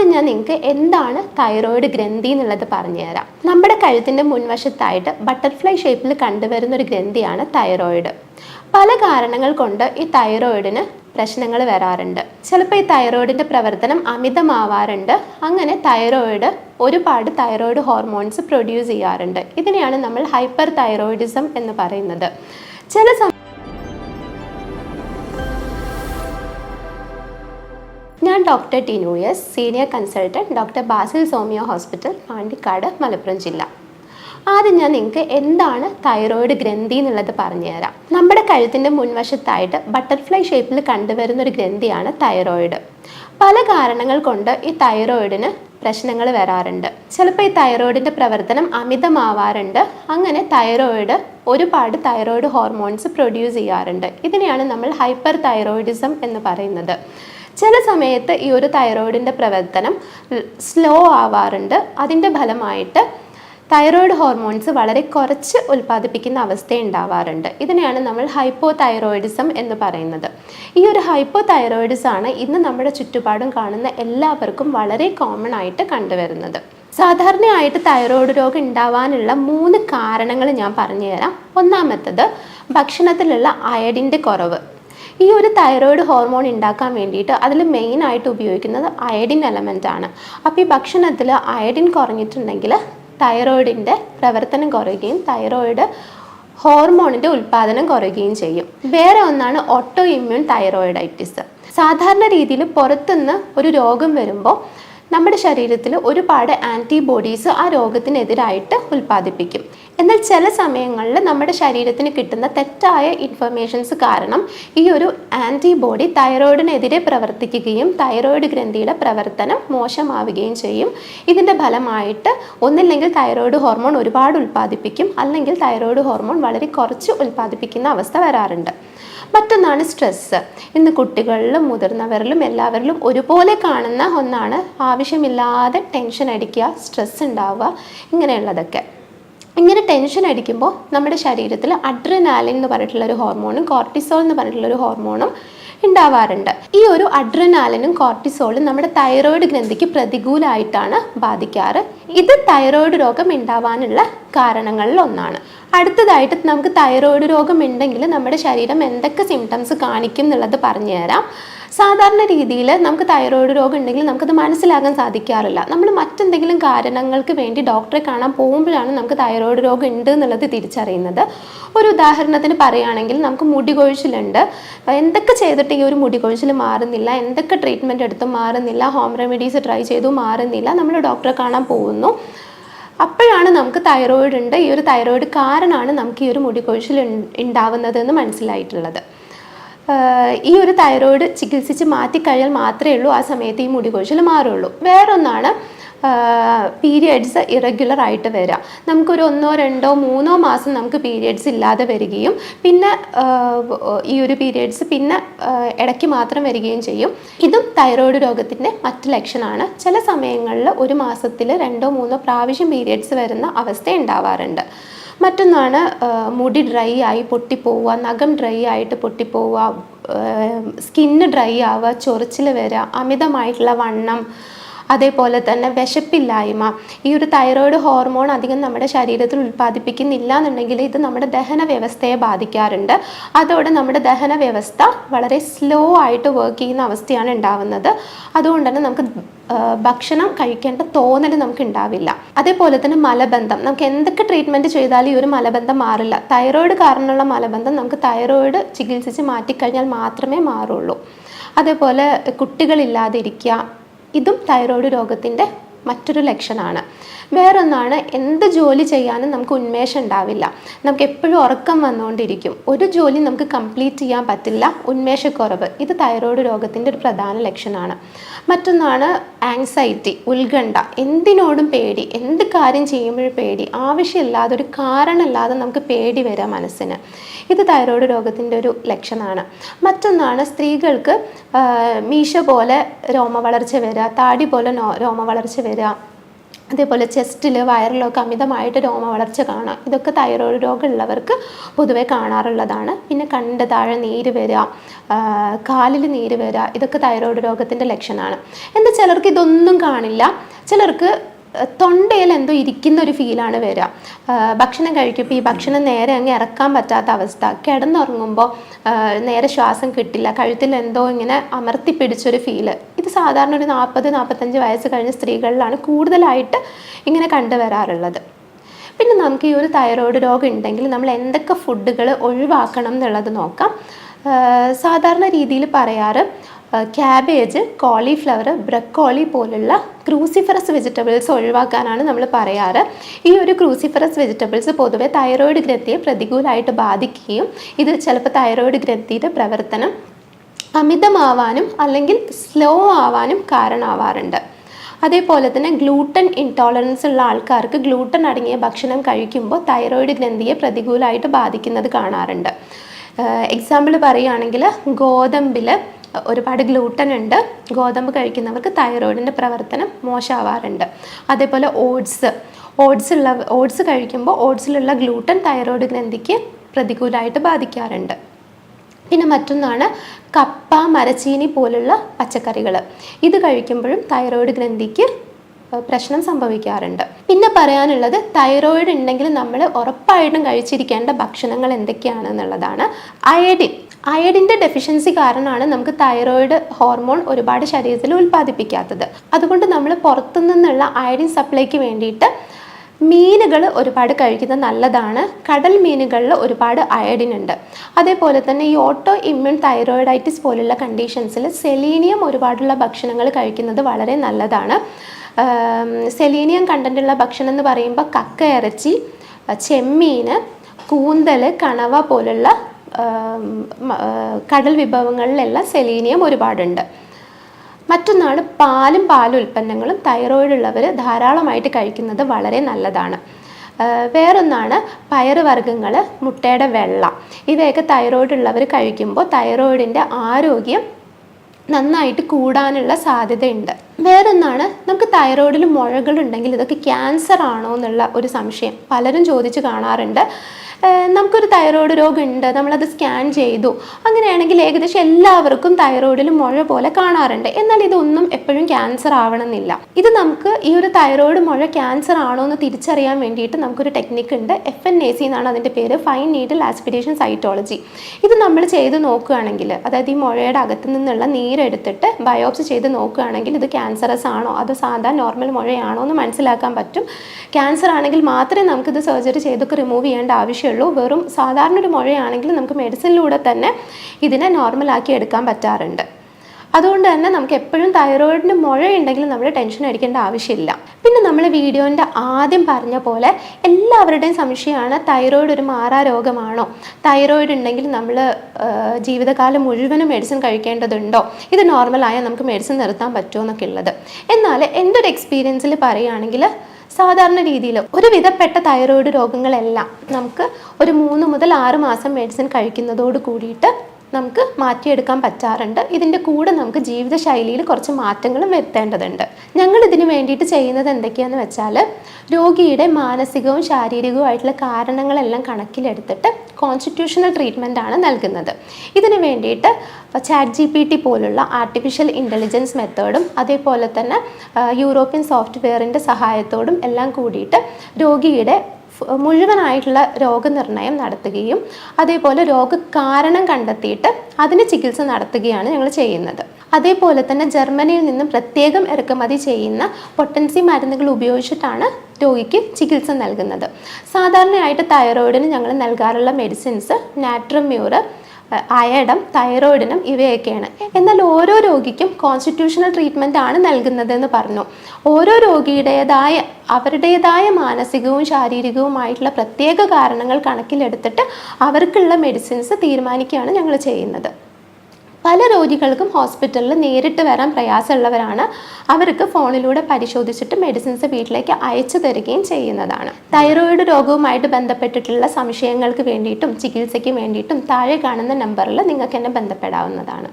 ആദ്യം ഞാൻ നിങ്ങൾക്ക് എന്താണ് തൈറോയിഡ് ഗ്രന്ഥി എന്നുള്ളത് പറഞ്ഞുതരാം നമ്മുടെ കഴുത്തിന്റെ മുൻവശത്തായിട്ട് ബട്ടർഫ്ലൈ ഷേപ്പിൽ കണ്ടുവരുന്ന ഒരു ഗ്രന്ഥിയാണ് തൈറോയിഡ് പല കാരണങ്ങൾ കൊണ്ട് ഈ തൈറോയിഡിന് പ്രശ്നങ്ങൾ വരാറുണ്ട്. ചിലപ്പോൾ ഈ തൈറോയിഡിന്റെ പ്രവർത്തനം അമിതമാവാറുണ്ട്. അങ്ങനെ തൈറോയിഡ് ഒരുപാട് തൈറോയിഡ് ഹോർമോൺസ് പ്രൊഡ്യൂസ് ചെയ്യാറുണ്ട്. ഇതിനെയാണ് നമ്മൾ ഹൈപ്പർ തൈറോയിഡിസം എന്ന് പറയുന്നത്. ചില ഞാൻ doctor Tinu S senior consultant doctor Basil homeo hospital Pandikkad Malappuram ജില്ല. ആദ്യം ഞാൻ നിങ്ങൾക്ക് എന്താണ് തൈറോയിഡ് ഗ്രന്ഥി എന്നുള്ളത് പറഞ്ഞുതരാം. നമ്മുടെ കഴുത്തിന്റെ മുൻവശത്തായിട്ട് ബട്ടർഫ്ലൈ ഷേപ്പിൽ കണ്ടുവരുന്ന ഒരു ഗ്രന്ഥിയാണ് തൈറോയിഡ്. പല കാരണങ്ങൾ കൊണ്ട് ഈ തൈറോയിഡിന് പ്രശ്നങ്ങൾ വരാറുണ്ട്. ചിലപ്പോൾ ഈ തൈറോയിഡിന്റെ പ്രവർത്തനം അമിതമാവാറുണ്ട്. അങ്ങനെ തൈറോയിഡ് ഒരുപാട് തൈറോയിഡ് ഹോർമോൺസ് പ്രൊഡ്യൂസ് ചെയ്യാറുണ്ട്. ഇതിനെയാണ് നമ്മൾ ഹൈപ്പർ തൈറോയിഡിസം എന്ന് പറയുന്നത്. ചില സമയത്ത് ഈ ഒരു തൈറോയിഡിന്റെ പ്രവർത്തനം സ്ലോ ആവാറുണ്ട്. അതിന്റെ ഫലമായിട്ട് തൈറോയിഡ് ഹോർമോൺസ് വളരെ കുറച്ച് ഉൽപ്പാദിപ്പിക്കുന്ന അവസ്ഥ ഉണ്ടാവാറുണ്ട്. ഇതിനെയാണ് നമ്മൾ ഹൈപ്പോ തൈറോയിഡിസം എന്ന് പറയുന്നത്. ഈ ഒരു ഹൈപ്പോ തൈറോയിഡിസം ആണ് ഇന്ന് നമ്മുടെ ചുറ്റുപാടും കാണുന്ന എല്ലാവർക്കും വളരെ കോമൺ ആയിട്ട് കണ്ടുവരുന്നത്. സാധാരണയായിട്ട് തൈറോയ്ഡ് രോഗം ഉണ്ടാവാനുള്ള മൂന്ന് കാരണങ്ങൾ ഞാൻ പറഞ്ഞുതരാം. ഒന്നാമത്തത് ഭക്ഷണത്തിലുള്ള അയഡിന്റെ കുറവ്. ഈ ഒരു തൈറോയിഡ് ഹോർമോൺ ഉണ്ടാക്കാൻ വേണ്ടിയിട്ട് അതിൽ മെയിനായിട്ട് ഉപയോഗിക്കുന്നത് അയഡിൻ എലമെന്റ് ആണ്. അപ്പോൾ ഈ ഭക്ഷണത്തിൽ അയഡിൻ കുറഞ്ഞിട്ടുണ്ടെങ്കിൽ തൈറോയിഡിന്റെ പ്രവർത്തനം കുറയുകയും തൈറോയിഡ് ഹോർമോണിന്റെ ഉൽപ്പാദനം കുറയുകയും ചെയ്യും. വേറെ ഒന്നാണ് ഓട്ടോ ഇമ്മ്യൂൺ തൈറോയിഡൈറ്റിസ് സാധാരണ രീതിയിൽ പുറത്തുനിന്ന് ഒരു രോഗം വരുമ്പോൾ നമ്മുടെ ശരീരത്തിൽ ഒരുപാട് ആന്റിബോഡീസ് ആ രോഗത്തിനെതിരായിട്ട് ഉൽപ്പാദിപ്പിക്കും. എന്നാൽ ചില സമയങ്ങളിൽ നമ്മുടെ ശരീരത്തിന് കിട്ടുന്ന തെറ്റായ ഇൻഫർമേഷൻസ് കാരണം ഈ ഒരു ആന്റിബോഡി തൈറോയിഡിനെതിരെ പ്രവർത്തിക്കുകയും തൈറോയിഡ് ഗ്രന്ഥിയുടെ പ്രവർത്തനം മോശമാവുകയും ചെയ്യും. ഇതിന്റെ ഫലമായിട്ട് ഒന്നില്ലെങ്കിൽ തൈറോയിഡ് ഹോർമോൺ ഒരുപാട് ഉൽപ്പാദിപ്പിക്കും. അല്ലെങ്കിൽ തൈറോയിഡ് ഹോർമോൺ വളരെ കുറച്ച് ഉൽപ്പാദിപ്പിക്കുന്ന അവസ്ഥ വരാറുണ്ട്. മറ്റൊന്നാണ് സ്ട്രെസ്സ് ഇന്ന് കുട്ടികളിലും മുതിർന്നവരിലും എല്ലാവരിലും ഒരുപോലെ കാണുന്ന ഒന്നാണ് ആവശ്യമില്ലാതെ ടെൻഷൻ അടിക്കുക സ്ട്രെസ് ഉണ്ടാവുക ഇങ്ങനെയുള്ളതൊക്കെ. ഇങ്ങനെ ടെൻഷൻ അടിക്കുമ്പോൾ നമ്മുടെ ശരീരത്തിൽ അഡ്രനാലിൻ എന്ന് പറഞ്ഞിട്ടുള്ള ഒരു ഹോർമോണും കോർട്ടിസോൾ എന്ന് പറഞ്ഞിട്ടുള്ള ഒരു ഹോർമോണും ഉണ്ടാവാറുണ്ട്. ഈ ഒരു അഡ്രനാലിനും കോർട്ടിസോളും നമ്മുടെ തൈറോയിഡ് ഗ്രന്ഥിക്ക് പ്രതികൂലമായിട്ടാണ് ബാധിക്കാറ്. ഇത് തൈറോയിഡ് രോഗം ഉണ്ടാവാനുള്ള കാരണങ്ങളിൽ ഒന്നാണ്. അടുത്തതായിട്ട് നമുക്ക് തൈറോയിഡ് രോഗം ഉണ്ടെങ്കിൽ നമ്മുടെ ശരീരം എന്തൊക്കെ സിംറ്റംസ് കാണിക്കും എന്നുള്ളത് പറഞ്ഞു തരാം സാധാരണ രീതിയിൽ നമുക്ക് തൈറോയിഡ് രോഗം ഉണ്ടെങ്കിൽ നമുക്കത് മനസ്സിലാകാൻ സാധിക്കാറില്ല. നമ്മൾ മറ്റെന്തെങ്കിലും കാരണങ്ങൾക്ക് വേണ്ടി ഡോക്ടറെ കാണാൻ പോകുമ്പോഴാണ് നമുക്ക് തൈറോയിഡ് രോഗം ഉണ്ട് എന്നുള്ളത് തിരിച്ചറിയുന്നത്. ഒരു ഉദാഹരണത്തിന് പറയുകയാണെങ്കിൽ നമുക്ക് മുടി കൊഴിച്ചിലുണ്ട് എന്തൊക്കെ ചെയ്തിട്ട് ഈ ഒരു മുടി കൊഴിച്ചിൽ മാറുന്നില്ല? എന്തൊക്കെ ട്രീറ്റ്മെന്റ് എടുത്തും മാറുന്നില്ല? ഹോം റെമഡീസ് ട്രൈ ചെയ്തു മാറുന്നില്ല? നമ്മൾ ഡോക്ടറെ കാണാൻ പോകുന്നു. അപ്പോഴാണ് നമുക്ക് തൈറോയിഡ് ഉണ്ട്. ഈ ഒരു തൈറോയിഡ് കാരണമാണ് നമുക്ക് ഈ ഒരു മുടി കൊഴിച്ചിൽ ഉണ്ടാവുന്നത് എന്ന് മനസ്സിലായിട്ടുള്ളത്. ഈ ഒരു തൈറോയിഡ് ചികിത്സിച്ച് മാറ്റിക്കഴിഞ്ഞാൽ മാത്രമേ ഉള്ളൂ ആ സമയത്ത് ഈ മുടി കൊഴിച്ചിൽ മാറുള്ളൂ വേറൊന്നാണ് പീരിയഡ്സ് ഇറഗുലർ ആയിട്ട് വരിക. നമുക്കൊരു ഒന്നോ രണ്ടോ മൂന്നോ മാസം നമുക്ക് പീരിയഡ്സ് ഇല്ലാതെ വരികയും പിന്നെ ഈ ഒരു പീരിയഡ്സ് പിന്നെ ഇടയ്ക്ക് മാത്രം വരികയും ചെയ്യും. ഇതും തൈറോയിഡ് രോഗത്തിന്റെ മറ്റ് ലക്ഷണമാണ്. ചില സമയങ്ങളിൽ ഒരു മാസത്തിൽ രണ്ടോ മൂന്നോ പ്രാവശ്യം പീരിയഡ്സ് വരുന്ന അവസ്ഥ ഉണ്ടാവാറുണ്ട്. മറ്റൊന്നാണ് മുടി ഡ്രൈ ആയി പൊട്ടിപ്പോവുക നഖം ഡ്രൈ ആയിട്ട് പൊട്ടിപ്പോവുക സ്കിന്ന് ഡ്രൈ ആവുക ചൊറിച്ചിൽ വരിക അമിതമായിട്ടുള്ള വണ്ണം അതേപോലെ തന്നെ വിശപ്പില്ലായ്മ. ഈ ഒരു തൈറോയ്ഡ് ഹോർമോൺ അധികം നമ്മുടെ ശരീരത്തിൽ ഉൽപ്പാദിപ്പിക്കുന്നില്ല എന്നുണ്ടെങ്കിൽ ഇത് നമ്മുടെ ദഹന വ്യവസ്ഥയെ ബാധിക്കാറുണ്ട്. അതോടെ നമ്മുടെ ദഹന വ്യവസ്ഥ വളരെ സ്ലോ ആയിട്ട് വർക്ക് ചെയ്യുന്ന അവസ്ഥയാണ് ഉണ്ടാവുന്നത്. അതുകൊണ്ട് തന്നെ നമുക്ക് ഭക്ഷണം കഴിക്കേണ്ട തോന്നൽ നമുക്ക് ഉണ്ടാവില്ല. അതേപോലെ തന്നെ മലബന്ധം. നമുക്ക് എന്തൊക്കെ ട്രീറ്റ്മെന്റ് ചെയ്താലും ഈ ഒരു മലബന്ധം മാറില്ല. തൈറോയ്ഡ് കാരണമുള്ള മലബന്ധം നമുക്ക് തൈറോയിഡ് ചികിത്സിച്ച് മാറ്റിക്കഴിഞ്ഞാൽ മാത്രമേ മാറുള്ളൂ. അതേപോലെ കുട്ടികളില്ലാതിരിക്കുക ഇതും തൈറോയ്ഡ് രോഗത്തിന്റെ മറ്റൊരു ലക്ഷണമാണ് വേറൊന്നാണ് എന്ത് ജോലി ചെയ്യാനും നമുക്ക് ഉന്മേഷം ഉണ്ടാവില്ല. നമുക്ക് എപ്പോഴും ഉറക്കം വന്നുകൊണ്ടിരിക്കും. ഒരു ജോലി നമുക്ക് കംപ്ലീറ്റ് ചെയ്യാൻ പറ്റില്ല. ഉന്മേഷക്കുറവ്. ഇത് തൈറോയ്ഡ് രോഗത്തിന്റെ ഒരു പ്രധാന ലക്ഷണമാണ് മറ്റൊന്നാണ് ആങ്സൈറ്റി ഉത്കണ്ഠ. എന്തിനോടും പേടി എന്ത് കാര്യം ചെയ്യുമ്പോഴും പേടി ആവശ്യമില്ലാതെ ഒരു കാരണമില്ലാതെ നമുക്ക് പേടി വരാം മനസ്സിന്. ഇത് തൈറോയ്ഡ് രോഗത്തിന്റെ ഒരു ലക്ഷണമാണ് മറ്റൊന്നാണ് സ്ത്രീകൾക്ക് മീശ പോലെ രോമ രോമവളർച്ച വരിക താടി പോലെ രോമ രോമവളർച്ച വരിക അതേപോലെ ചെസ്റ്റിൽ വയറിലൊക്കെ അമിതമായിട്ട് രോമ വളർച്ച കാണാം. ഇതൊക്കെ തൈറോയ്ഡ് രോഗമുള്ളവർക്ക് പൊതുവെ കാണാറുള്ളതാണ്. പിന്നെ കണ്ട് താഴെ നീര് വരിക കാലിൽ നീര് വരിക ഇതൊക്കെ തൈറോയ്ഡ് രോഗത്തിന്റെ ലക്ഷണമാണ്. എന്താ ചിലർക്ക് ഇതൊന്നും കാണില്ല. ചിലർക്ക് തൊണ്ടയിൽ എന്തോ ഇരിക്കുന്ന ഒരു ഫീലാണ് വരിക ഭക്ഷണം കഴിക്കുമ്പോൾ ഈ ഭക്ഷണം നേരെ അങ്ങ് ഇറക്കാൻ പറ്റാത്ത അവസ്ഥ. കിടന്നുറങ്ങുമ്പോൾ നേരെ ശ്വാസം കിട്ടില്ല. കഴുത്തിൽ എന്തോ ഇങ്ങനെ അമർത്തി പിടിച്ചൊരു ഫീൽ. ഇത് സാധാരണ ഒരു നാൽപ്പത് നാൽപ്പത്തഞ്ച് വയസ്സ് കഴിഞ്ഞ സ്ത്രീകളിലാണ് കൂടുതലായിട്ട് ഇങ്ങനെ കണ്ടുവരാറുള്ളത്. പിന്നെ നമുക്ക് ഈ ഒരു തൈറോയ്ഡ് രോഗം ഉണ്ടെങ്കിൽ നമ്മൾ എന്തൊക്കെ ഫുഡുകൾ ഒഴിവാക്കണം എന്നുള്ളത് നോക്കാം. സാധാരണ രീതിയിൽ പറയാറ് ക്യാബേജ് കോളിഫ്ലവർ ബ്രക്കോളി പോലുള്ള ക്രൂസിഫറസ് വെജിറ്റബിൾസ് ഒഴിവാക്കാനാണ് നമ്മൾ പറയാറ്. ഈ ഒരു ക്രൂസിഫറസ് വെജിറ്റബിൾസ് പൊതുവെ തൈറോയ്ഡ് ഗ്രന്ഥിയെ പ്രതികൂലമായിട്ട് ബാധിക്കുകയും ഇത് ചിലപ്പോൾ തൈറോയ്ഡ് ഗ്രന്ഥിയുടെ പ്രവർത്തനം അമിതമാവാനും അല്ലെങ്കിൽ സ്ലോ ആവാനും കാരണമാവാറുണ്ട്. അതേപോലെ തന്നെ ഗ്ലൂട്ടൻ ഇൻടോളറൻസ് ഉള്ള ആൾക്കാർക്ക് ഗ്ലൂട്ടൻ അടങ്ങിയ ഭക്ഷണം കഴിക്കുമ്പോൾ തൈറോയിഡ് ഗ്രന്ഥിയെ പ്രതികൂലമായിട്ട് ബാധിക്കുന്നത് കാണാറുണ്ട്. എക്സാമ്പിൾ പറയുകയാണെങ്കിൽ ഗോതമ്പിൽ ഒരുപാട് ഗ്ലൂട്ടൻ ഉണ്ട്. ഗോതമ്പ് കഴിക്കുന്നവർക്ക് തൈറോയിഡിന്റെ പ്രവർത്തനം മോശമാവാറുണ്ട്. അതേപോലെ ഓട്സ് ഓട്സ് ഉള്ള ഓട്സ് കഴിക്കുമ്പോൾ ഓട്സിലുള്ള ഗ്ലൂട്ടൻ തൈറോയിഡ് ഗ്രന്ഥിക്ക് പ്രതികൂലമായിട്ട് ബാധിക്കാറുണ്ട്. പിന്നെ മറ്റൊന്നാണ് കപ്പ മരച്ചീനി പോലുള്ള പച്ചക്കറികൾ ഇത് കഴിക്കുമ്പോഴും തൈറോയ്ഡ് ഗ്രന്ഥിക്ക് പ്രശ്നം സംഭവിക്കാറുണ്ട്. പിന്നെ പറയാനുള്ളത് തൈറോയിഡ് ഉണ്ടെങ്കിൽ നമ്മൾ ഉറപ്പായിട്ടും കഴിച്ചിരിക്കേണ്ട ഭക്ഷണങ്ങൾ എന്തൊക്കെയാണെന്നുള്ളതാണ്. അയഡിൻ. അയഡിന്റെ ഡെഫിഷ്യൻസി കാരണമാണ് നമുക്ക് തൈറോയിഡ് ഹോർമോൺ ഒരുപാട് ശരീരത്തിൽ ഉൽപ്പാദിപ്പിക്കാത്തത്. അതുകൊണ്ട് നമ്മൾ പുറത്തു നിന്നുള്ള അയഡിൻ സപ്ലൈക്ക് വേണ്ടിയിട്ട് മീനുകൾ ഒരുപാട് കഴിക്കുന്നത് നല്ലതാണ്. കടൽ മീനുകളിൽ ഒരുപാട് അയഡിൻ ഉണ്ട്. അതേപോലെ തന്നെ ഈ ഓട്ടോ ഇമ്മ്യൂൺ തൈറോയിഡൈറ്റിസ് പോലുള്ള കണ്ടീഷൻസിൽ സെലീനിയം ഒരുപാടുള്ള ഭക്ഷണങ്ങൾ കഴിക്കുന്നത് വളരെ നല്ലതാണ്. സെലീനിയം കണ്ടന്റുള്ള ഭക്ഷണം എന്ന് പറയുമ്പോൾ കക്ക ഇറച്ചി ചെമ്മീൻ കൂന്തൽ കണവ പോലുള്ള കടൽ വിഭവങ്ങളിലെല്ലാം സെലീനിയം ഒരുപാടുണ്ട്. മറ്റൊന്നാണ് പാലും പാലുൽപ്പന്നങ്ങളും തൈറോയിഡ് ഉള്ളവർ ധാരാളമായിട്ട് കഴിക്കുന്നത് വളരെ നല്ലതാണ്. വേറൊന്നാണ് പയറുവർഗങ്ങൾ മുട്ടയുടെ വെള്ള. ഇവയൊക്കെ തൈറോയിഡ് ഉള്ളവർ കഴിക്കുമ്പോൾ തൈറോയിഡിന്റെ ആരോഗ്യം നന്നായിട്ട് കൂടാനുള്ള സാധ്യതയുണ്ട്. വേറൊന്നാണ് നമുക്ക് തൈറോയിഡിൽ മുഴകളുണ്ടെങ്കിൽ ഇതൊക്കെ ക്യാൻസർ ആണോ എന്നുള്ള ഒരു സംശയം പലരും ചോദിച്ചു കാണാറുണ്ട്. നമുക്കൊരു തൈറോയ്ഡ് രോഗമുണ്ട് നമ്മളത് സ്കാൻ ചെയ്തു. അങ്ങനെയാണെങ്കിൽ ഏകദേശം എല്ലാവർക്കും തൈറോയിഡിൽ മുഴ പോലെ കാണാറുണ്ട്. എന്നാൽ ഇതൊന്നും എപ്പോഴും ക്യാൻസർ ആവണമെന്നില്ല. ഇത് നമുക്ക് ഈ ഒരു തൈറോയ്ഡ് മുഴ ക്യാൻസർ ആണോ എന്ന് തിരിച്ചറിയാൻ വേണ്ടിയിട്ട് നമുക്കൊരു ടെക്നിക്ക് ഉണ്ട്. എഫ് എൻ എ സി എന്നാണ് അതിന്റെ പേര് ഫൈൻ നീഡിൽ ആസ്പിരേഷൻ സൈറ്റോളജി ഇത് നമ്മൾ ചെയ്ത് നോക്കുകയാണെങ്കിൽ അതായത് ഈ മുഴയുടെ അകത്ത് നിന്നുള്ള നീരെടുത്തിട്ട് ബയോപ്സി ചെയ്ത് നോക്കുകയാണെങ്കിൽ ഇത് ക്യാൻസറസ് ആണോ? അതോ സാധാ നോർമൽ മുഴയാണോ എന്ന് മനസ്സിലാക്കാൻ പറ്റും. ക്യാൻസർ ആണെങ്കിൽ മാത്രമേ നമുക്കിത് സർജറി ചെയ്തൊക്കെ റിമൂവ് ചെയ്യേണ്ട ആവശ്യമുള്ളൂ വെറും സാധാരണ ഒരു മുഴയാണെങ്കിൽ നമുക്ക് മെഡിസിനിലൂടെ തന്നെ ഇതിനെ നോർമലാക്കി എടുക്കാൻ പറ്റാറുണ്ട്. അതുകൊണ്ട് തന്നെ നമുക്ക് എപ്പോഴും തൈറോയിഡിന് മുഴയുണ്ടെങ്കിൽ നമ്മൾ ടെൻഷൻ അടിക്കേണ്ട ആവശ്യമില്ല. പിന്നെ നമ്മൾ വീഡിയോന്റെ ആദ്യം പറഞ്ഞ പോലെ എല്ലാവരുടെയും സംശയമാണ് തൈറോയിഡ് ഒരു മാറാ രോഗമാണോ? തൈറോയിഡ് ഉണ്ടെങ്കിൽ നമ്മൾ ജീവിതകാലം മുഴുവനും മെഡിസിൻ കഴിക്കേണ്ടതുണ്ടോ? ഇത് നോർമലായാൽ നമുക്ക് മെഡിസിൻ നിർത്താൻ പറ്റുമോ എന്നൊക്കെ ഉള്ളത്. എന്നാൽ എന്റെ ഒരു എക്സ്പീരിയൻസിൽ പറയുകയാണെങ്കിൽ സാധാരണ രീതിയിൽ ഒരുവിധപ്പെട്ട തൈറോയിഡ് രോഗങ്ങളെല്ലാം നമുക്ക് ഒരു മൂന്ന് മുതൽ ആറ് മാസം മെഡിസിൻ കഴിക്കുന്നതോട് കൂടിയിട്ട് നമുക്ക് മാറ്റിയെടുക്കാൻ പറ്റാറുണ്ട്. ഇതിന്റെ കൂടെ നമുക്ക് ജീവിതശൈലിയിൽ കുറച്ച് മാറ്റങ്ങളും വരുത്തേണ്ടതുണ്ട്. ഞങ്ങൾ ഇതിന് വേണ്ടിയിട്ട് ചെയ്യുന്നത് എന്തൊക്കെയാന്ന് വെച്ചാൽ രോഗിയുടെ മാനസികവും ശാരീരികവും ആയിട്ടുള്ള കാരണങ്ങളെല്ലാം കണക്കിലെടുത്തിട്ട് കോൺസ്റ്റിറ്റ്യൂഷണൽ ട്രീറ്റ്മെന്റ് ആണ് നൽകുന്നത്. ഇതിന് വേണ്ടിയിട്ട് ചാറ്റ് ജി പി ടി പോലുള്ള ആർട്ടിഫിഷ്യൽ ഇന്റലിജൻസ് മെത്തേഡും അതേപോലെ തന്നെ യൂറോപ്യൻ സോഫ്റ്റ്വെയറിന്റെ സഹായത്തോടും എല്ലാം കൂടിയിട്ട് രോഗിയുടെ മുഴുവനായിട്ടുള്ള രോഗനിർണയം നടത്തുകയും അതേപോലെ രോഗകാരണം കണ്ടെത്തിയിട്ട് അതിന് ചികിത്സ നടത്തുകയാണ് ഞങ്ങൾ ചെയ്യുന്നത്. അതേപോലെ തന്നെ ജർമ്മനിയിൽ നിന്നും പ്രത്യേകം ഇറക്കുമതി ചെയ്യുന്ന പൊട്ടൻസി മരുന്നുകൾ ഉപയോഗിച്ചിട്ടാണ് രോഗിക്ക് ചികിത്സ നൽകുന്നത്. സാധാരണയായിട്ട് തൈറോയിഡിന് ഞങ്ങൾ നൽകാറുള്ള മെഡിസിൻസ് നാട്രമ്യൂറ് അയഡം തൈറോയിഡിനും ഇവയൊക്കെയാണ്. എന്നാൽ ഓരോ രോഗിക്കും കോൺസ്റ്റിറ്റ്യൂഷണൽ ട്രീറ്റ്മെന്റ് ആണ് നൽകുന്നതെന്ന് പറഞ്ഞു. ഓരോ രോഗിയുടേതായ അവരുടേതായ മാനസികവും ശാരീരികവുമായിട്ടുള്ള പ്രത്യേക കാരണങ്ങൾ കണക്കിലെടുത്തിട്ട് അവർക്കുള്ള മെഡിസിൻസ് തീരുമാനിക്കുകയാണ് ഞങ്ങൾ ചെയ്യുന്നത്. പല രോഗികൾക്കും ഹോസ്പിറ്റലിൽ നേരിട്ട് വരാൻ പ്രയാസമുള്ളവരാണ് അവർക്ക് ഫോണിലൂടെ പരിശോധിച്ചിട്ട് മെഡിസിൻസ് വീട്ടിലേക്ക് അയച്ചു തരികയും ചെയ്യുന്നതാണ്. തൈറോയിഡ് രോഗവുമായിട്ട് ബന്ധപ്പെട്ടിട്ടുള്ള സംശയങ്ങൾക്ക് വേണ്ടിയിട്ടും ചികിത്സയ്ക്ക് വേണ്ടിയിട്ടും താഴെ കാണുന്ന നമ്പറിൽ നിങ്ങൾക്ക് എന്നെ ബന്ധപ്പെടാവുന്നതാണ്.